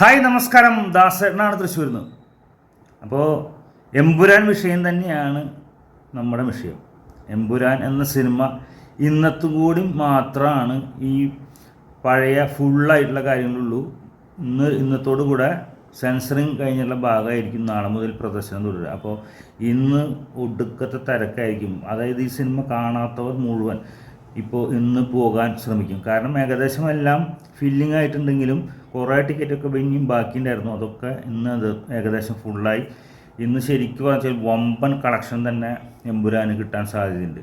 Hi നമസ്കാരം. ദാസേട്ടനാണ് തൃശ്ശൂരിൽ നിന്ന് അപ്പോൾ എമ്പുരാൻ വിഷയം തന്നെയാണ് നമ്മുടെ വിഷയം. എമ്പുരാൻ എന്ന സിനിമ ഇന്നത്തും കൂടി മാത്രമാണ് ഈ പഴയ ഫുള്ളായിട്ടുള്ള കാര്യങ്ങളുള്ളൂ. ഇന്ന് ഇന്നത്തോടു കൂടെ സെൻസറിങ് കഴിഞ്ഞുള്ള ഭാഗമായിരിക്കും നാളെ മുതൽ പ്രദർശനം തുടരുക. അപ്പോൾ ഇന്ന് ഒടുക്കത്തെ തിരക്കായിരിക്കും. അതായത് ഈ സിനിമ കാണാത്തവർ മുഴുവൻ ഇപ്പോൾ ഇന്ന് പോകാൻ ശ്രമിക്കും. കാരണം ഏകദേശം എല്ലാം ഫില്ലിംഗ് ആയിട്ടുണ്ടെങ്കിലും കുറേ ടിക്കറ്റൊക്കെ പിന്നെയും ബാക്കിയുണ്ടായിരുന്നു അതൊക്കെ ഇന്ന് അത് ഏകദേശം ഫുള്ളായി ഇന്ന് ശരിക്കും വെച്ചാൽ വമ്പൻ കളക്ഷൻ തന്നെ എമ്പുരാന് കിട്ടാൻ സാധ്യതയുണ്ട്.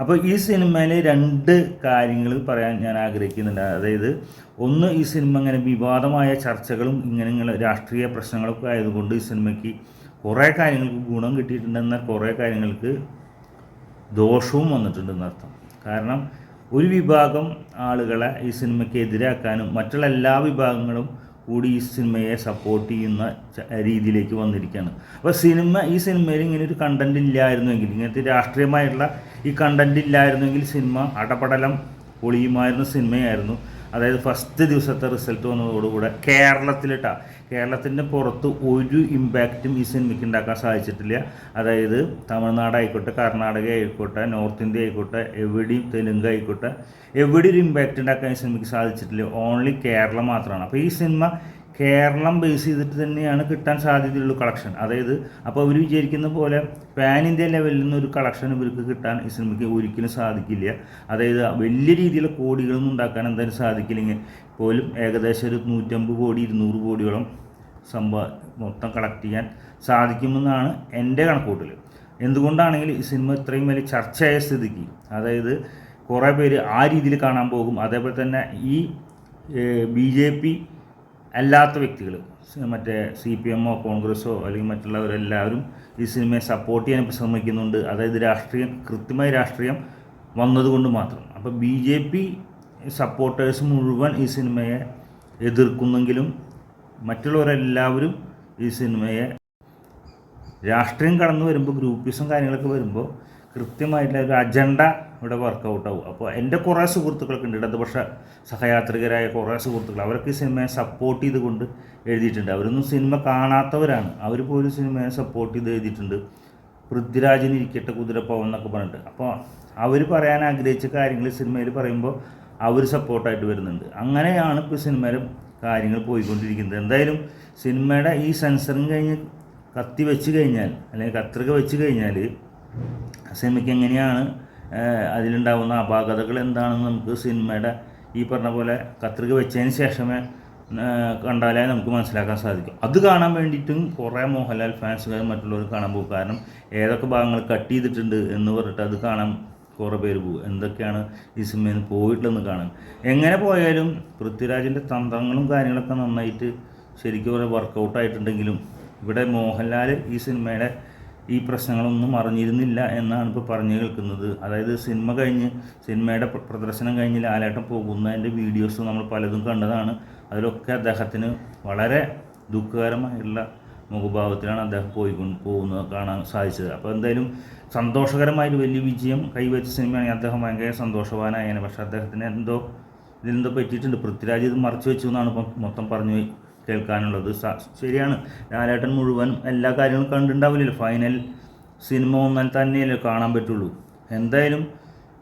അപ്പോൾ ഈ സിനിമയിൽ രണ്ട് കാര്യങ്ങൾ പറയാൻ ഞാൻ ആഗ്രഹിക്കുന്നുണ്ട്. അതായത് ഒന്ന് ഈ സിനിമ ഇങ്ങനെ വിവാദമായ ചർച്ചകളും ഇങ്ങനെ ഇങ്ങനെ രാഷ്ട്രീയ പ്രശ്നങ്ങളൊക്കെ ആയതുകൊണ്ട് ഈ സിനിമയ്ക്ക് കുറേ കാര്യങ്ങൾക്ക് ഗുണം കിട്ടിയിട്ടുണ്ടെന്ന കുറേ കാര്യങ്ങൾക്ക് ദോഷവും വന്നിട്ടുണ്ടെന്നർത്ഥം കാരണം ഒരു വിഭാഗം ആളുകളെ ഈ സിനിമയ്ക്ക് എതിരാക്കാനും മറ്റുള്ള എല്ലാ വിഭാഗങ്ങളും കൂടി ഈ സിനിമയെ സപ്പോർട്ട് ചെയ്യുന്ന രീതിയിലേക്ക് വന്നിരിക്കുകയാണ്. അപ്പോൾ സിനിമ ഈ സിനിമയിൽ ഇങ്ങനെ ഒരു കണ്ടന്റ് ഇല്ലായിരുന്നുവെങ്കിൽ ഇങ്ങനത്തെ രാഷ്ട്രീയമായിട്ടുള്ള ഈ കണ്ടന്റ് ഇല്ലായിരുന്നുവെങ്കിൽ സിനിമ അടപടലം പൊളിയുമായിരുന്ന സിനിമയായിരുന്നു. അതായത് ഫസ്റ്റ് ദിവസത്തെ റിസൾട്ട് വന്നതോടുകൂടെ കേരളത്തിലിട്ടാ. കേരളത്തിന്റെ പുറത്ത് ഒരു ഇമ്പാക്റ്റും ഈ സിനിമയ്ക്ക് ഉണ്ടാക്കാൻ സാധിച്ചിട്ടില്ല. അതായത് തമിഴ്നാട് ആയിക്കോട്ടെ കർണാടക ആയിക്കോട്ടെ നോർത്ത് ഇന്ത്യ ആയിക്കോട്ടെ എവിടെയും തെലുങ്ക് ആയിക്കോട്ടെ എവിടെ ഒരു ഇമ്പാക്റ്റ് ഉണ്ടാക്കാൻ ഈ സിനിമയ്ക്ക് സാധിച്ചിട്ടില്ല. ഓൺലി കേരളം മാത്രമാണ് അപ്പോൾ ഈ സിനിമ കേരളം ബേസ് ചെയ്തിട്ട് തന്നെയാണ് കിട്ടാൻ സാധ്യതയുള്ള കളക്ഷൻ അതായത് അപ്പോൾ അവർ വിചാരിക്കുന്ന പോലെ പാൻ ഇന്ത്യ ലെവലിൽ ഒരു കളക്ഷൻ ഇവർക്ക് കിട്ടാൻ സിനിമയ്ക്ക് ഒരിക്കലും സാധിക്കില്ല. അതായത് വലിയ രീതിയിലുള്ള കോടികളൊന്നും ഉണ്ടാക്കാൻ എന്തായാലും സാധിക്കില്ലെങ്കിൽ പോലും ഏകദേശം ഒരു നൂറ്റമ്പത് കോടി ഇരുന്നൂറ് കോടിയോളം സംഭവ മൊത്തം കളക്ട് ചെയ്യാൻ സാധിക്കുമെന്നാണ് എന്റെ കണക്കൂട്ടൽ എന്തുകൊണ്ടാണെങ്കിൽ ഈ സിനിമ ഇത്രയും വലിയ ചർച്ചയായ സ്ഥിതിക്ക് അതായത് കുറേ പേര് ആ രീതിയിൽ കാണാൻ പോകും. അതേപോലെ തന്നെ ഈ ബി ജെ പി അല്ലാത്ത വ്യക്തികൾ മറ്റേ സി പി എമ്മോ കോൺഗ്രസ്സോ അല്ലെങ്കിൽ മറ്റുള്ളവരെല്ലാവരും ഈ സിനിമയെ സപ്പോർട്ട് ചെയ്യാൻ ശ്രമിക്കുന്നുണ്ട്. അതായത് രാഷ്ട്രീയം കൃത്യമായ രാഷ്ട്രീയം വന്നതുകൊണ്ട് മാത്രം. അപ്പോൾ ബി ജെ പി സപ്പോർട്ടേഴ്സ് മുഴുവൻ ഈ സിനിമയെ എതിർക്കുന്നെങ്കിലും മറ്റുള്ളവരെല്ലാവരും ഈ സിനിമയെ രാഷ്ട്രീയം കടന്നു വരുമ്പോൾ ഗ്രൂപ്പിസും കാര്യങ്ങളൊക്കെ വരുമ്പോൾ കൃത്യമായിട്ടുള്ള ഒരു അജണ്ട ഇവിടെ വർക്കൗട്ട് ആവും. അപ്പോൾ എന്റെ കുറേ സുഹൃത്തുക്കളൊക്കെ ഉണ്ട്. ഇടതുപക്ഷ സഹയാത്രികരായ കുറേ സുഹൃത്തുക്കൾ. അവരൊക്കെ ഈ സിനിമയെ സപ്പോർട്ട് ചെയ്തുകൊണ്ട് എഴുതിയിട്ടുണ്ട്. അവരൊന്നും സിനിമ കാണാത്തവരാണ്. അവർ പോലും സിനിമയെ സപ്പോർട്ട് ചെയ്ത് എഴുതിയിട്ടുണ്ട്. പൃഥ്വിരാജിന് ഇരിക്കട്ടെ കുതിരപ്പവൻ എന്നൊക്കെ പറഞ്ഞിട്ട്. അപ്പോൾ അവർ പറയാൻ ആഗ്രഹിച്ച കാര്യങ്ങൾ സിനിമയിൽ പറയുമ്പോൾ അവർ സപ്പോർട്ടായിട്ട് വരുന്നുണ്ട്. അങ്ങനെയാണ് ഇപ്പോൾ സിനിമയിലും കാര്യങ്ങൾ പോയിക്കൊണ്ടിരിക്കുന്നത്. എന്തായാലും സിനിമയുടെ ഈ സെൻസറിങ് കഴിഞ്ഞ് കത്തി വെച്ച് കഴിഞ്ഞാൽ അല്ലെങ്കിൽ കത്രിക വെച്ച് കഴിഞ്ഞാൽ സിനിമയ്ക്ക് എങ്ങനെയാണ് അതിലുണ്ടാകുന്ന അപാകതകൾ എന്താണെന്ന് നമുക്ക് സിനിമയുടെ ഈ പറഞ്ഞ പോലെ കത്രിക വെച്ചതിന് ശേഷമേ കണ്ടാലേ നമുക്ക് മനസ്സിലാക്കാൻ സാധിക്കും. അത് കാണാൻ വേണ്ടിയിട്ടും കുറേ മോഹൻലാൽ ഫാൻസുകാർ മറ്റുള്ളവർ കാണാൻ പോകും. കാരണം ഏതൊക്കെ ഭാഗങ്ങൾ കട്ട് ചെയ്തിട്ടുണ്ട് എന്ന് പറഞ്ഞിട്ട് അത് കാണാൻ കുറേ പേര് പോകും. എന്തൊക്കെയാണ് ഈ സിനിമയിൽ നിന്ന് പോയിട്ടുള്ളതെന്ന് കാണാൻ. എങ്ങനെ പോയാലും പൃഥ്വിരാജിന്റെ തന്ത്രങ്ങളും കാര്യങ്ങളൊക്കെ നന്നായിട്ട് ശരിക്കും കുറേ വർക്കൗട്ടായിട്ടുണ്ടെങ്കിലും ഇവിടെ മോഹൻലാൽ ഈ സിനിമയുടെ ഈ പ്രശ്നങ്ങളൊന്നും അറിഞ്ഞിരുന്നില്ല എന്നാണ് ഇപ്പോൾ പറഞ്ഞു കേൾക്കുന്നത്. അതായത് സിനിമ കഴിഞ്ഞ് സിനിമയുടെ പ്രദർശനം കഴിഞ്ഞ് ലാലേട്ടം പോകുന്നതിന്റെ വീഡിയോസ് നമ്മൾ പലതും കണ്ടതാണ്. അതിലൊക്കെ അദ്ദേഹത്തിന് വളരെ ദുഃഖകരമായിട്ടുള്ള മുഖഭാവത്തിലാണ് അദ്ദേഹം പോയിക്കൊണ്ട് പോകുന്നത് കാണാൻ സാധിച്ചത്. അപ്പോൾ എന്തായാലും സന്തോഷകരമായൊരു വലിയ വിജയം കൈവച്ച സിനിമയാണെങ്കിൽ അദ്ദേഹം ഭയങ്കര സന്തോഷവാനായേനെ. പക്ഷേ അദ്ദേഹത്തിന് എന്തോ ഇതിലെന്തോ പറ്റിയിട്ടുണ്ട്. പൃഥ്വിരാജ് ഇത് മറച്ചു വെച്ചു എന്നാണ് ഇപ്പം മൊത്തം പറഞ്ഞു കേൾക്കാനുള്ളത്. ശരിയാണ്. ലാലേട്ടൻ മുഴുവൻ എല്ലാ കാര്യങ്ങളും കണ്ടിട്ടുണ്ടാവില്ലല്ലോ. ഫൈനൽ സിനിമ ഒന്നാൽ തന്നെയല്ലേ കാണാൻ പറ്റുള്ളൂ. എന്തായാലും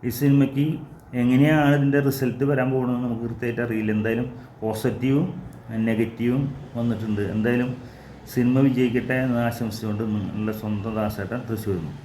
ഈ സിനിമയ്ക്ക് എങ്ങനെയാണ് ഇതിന്റെ റിസൾട്ട് വരാൻ പോകുന്നതെന്ന് നമുക്ക് കൃത്യമായിട്ട് അറിയില്ല. എന്തായാലും പോസിറ്റീവും നെഗറ്റീവും വന്നിട്ടുണ്ട്. എന്തായാലും സിനിമ വിജയിക്കട്ടെ എന്ന് ആശംസിച്ചുകൊണ്ട് നിങ്ങളുടെ സ്വന്തം ദാസേട്ടൻ തൃശ്ശൂരിൽ നിന്ന്.